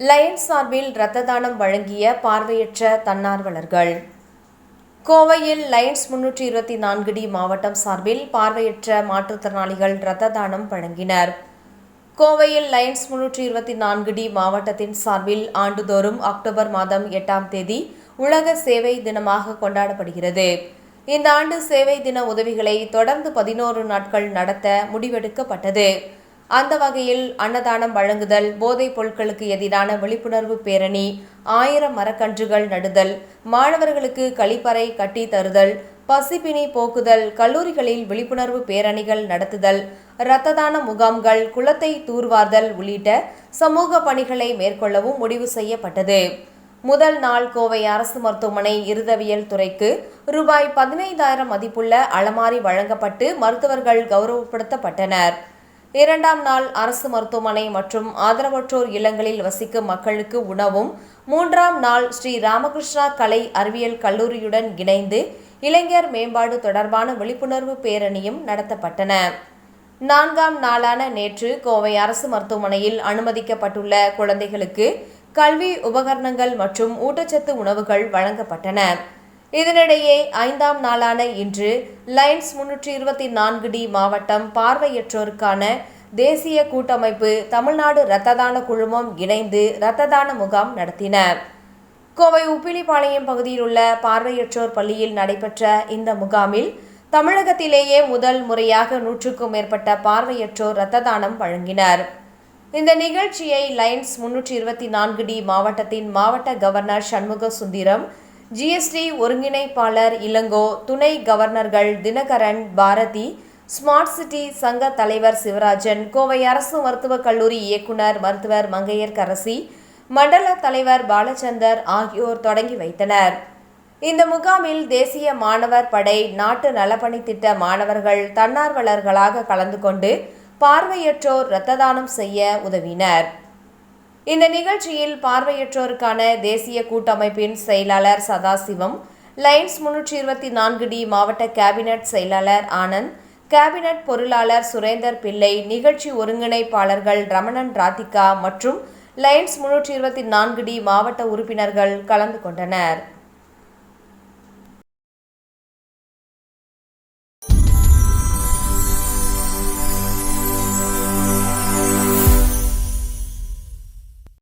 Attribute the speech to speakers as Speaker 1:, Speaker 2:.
Speaker 1: Lions சார்பில் இரத்த தானம் வழங்கிய பார்வையற்ற தன்னார்வலர்கள். கோவையில் லயன்ஸ் முன்னூற்றி இருபத்தி நான்கு டி மாவட்டம் சார்பில் பார்வையற்ற மாற்றுத்திறனாளிகள் இரத்த தானம் வழங்கினர். கோவையில் லயன்ஸ் முன்னூற்றி இருபத்தி நான்கு டி மாவட்டத்தின் சார்பில் ஆண்டுதோறும் அக்டோபர் மாதம் எட்டாம் தேதி உலக சேவை தினமாக கொண்டாடப்படுகிறது. இந்த ஆண்டு சேவை தின உதவிகளை தொடர்ந்து பதினோரு நாட்கள் நடத்த முடிவெடுக்கப்பட்டது. அந்த வகையில் அன்னதானம் வழங்குதல் போதைப் பொருட்களுக்கு எதிரான விழிப்புணர்வு பேரணி ஆயிரம் மரக்கன்றுகள் நடுதல் மாணவர்களுக்கு கழிப்பறை கட்டி தருதல் பசிப்பினி போக்குதல் கல்லூரிகளில் விழிப்புணர்வு பேரணிகள் நடத்துதல் இரத்த தான முகாம்கள் குளத்தை தூர்வார்தல் உள்ளிட்ட சமூக பணிகளை மேற்கொள்ளவும் முடிவு செய்யப்பட்டது. முதல் நாள் கோவை அரசு மருத்துவமனை இருதவியல் துறைக்கு ரூபாய் பதினைந்தாயிரம் மதிப்புள்ள அலமாரி வழங்கப்பட்டு மருத்துவர்கள் கௌரவப்படுத்தப்பட்டனர். இரண்டாம் நாள் அரசு மருத்துவமனை மற்றும் ஆதரவற்றோர் இல்லங்களில் வசிக்கும் மக்களுக்கு உணவும் மூன்றாம் நாள் ஸ்ரீ ராமகிருஷ்ணா கலை அறிவியல் கல்லூரியுடன் இணைந்து இளைஞர் மேம்பாடு தொடர்பான விழிப்புணர்வு பேரணியும் நடத்தப்பட்டன. நான்காம் நாளான நேற்று கோவை அரசு மருத்துவமனையில் அனுமதிக்கப்பட்டுள்ள குழந்தைகளுக்கு கல்வி உபகரணங்கள் மற்றும் ஊட்டச்சத்து உணவுகள் வழங்கப்பட்டன. இதனிடையே ஐந்தாம் நாளான இன்று லைன்ஸ் முன்னூற்றி இருபத்தி நான்கு டி மாவட்டம் பார்வையற்றோருக்கான தேசிய கூட்டமைப்பு தமிழ்நாடு இரத்த தான குழுமம் இணைந்து இரத்த தான முகாம் நடத்தின. கோவை உப்பிலிப்பாளையம் பகுதியில் உள்ள பார்வையற்றோர் பள்ளியில் நடைபெற்ற இந்த முகாமில் தமிழகத்திலேயே முதல் முறையாக நூற்றுக்கும் மேற்பட்ட பார்வையற்றோர் இரத்த தானம் வழங்கினர். இந்த நிகழ்ச்சியை லைன்ஸ் முன்னூற்றி இருபத்தி நான்கு டி மாவட்டத்தின் மாவட்ட கவர்னர் சண்முக சுந்தரம் ஜிஎஸ்டி ஒருங்கிணைப்பாளர் இளங்கோ துணை governors Dhinakaran Bharathi smart city சங்க தலைவர் சிவராஜன் கோவை அரசு மருத்துவக் கல்லூரி இயக்குனர் மருத்துவர் மங்கையர்கரசி மண்டல தலைவர் பாலச்சந்தர் ஆகியோர் தொடங்கி வைத்தனர். இந்த முகாமில் தேசிய மாணவர் படை நாட்டு நலப்பணி திட்ட மாணவர்கள் தன்னார்வலர்களாக கலந்து கொண்டு பார்வையற்றோர் இரத்த தானம் செய்ய உதவினர். இந்த நிகழ்ச்சியில் பார்வையற்றோருக்கான தேசிய கூட்டமைப்பின் செயலாளர் சதாசிவம் லைன்ஸ் முன்னூற்றி இருபத்தி நான்கு டி மாவட்ட கேபினட் செயலாளர் ஆனந்த் கேபினட் பொருளாளர் சுரேந்தர் பிள்ளை நிகழ்ச்சி ஒருங்கிணைப்பாளர்கள் ரமணன் ராதிகா மற்றும் லைன்ஸ் முன்னூற்றி இருபத்தி நான்கு டி மாவட்ட உறுப்பினர்கள் கலந்து கொண்டனர்.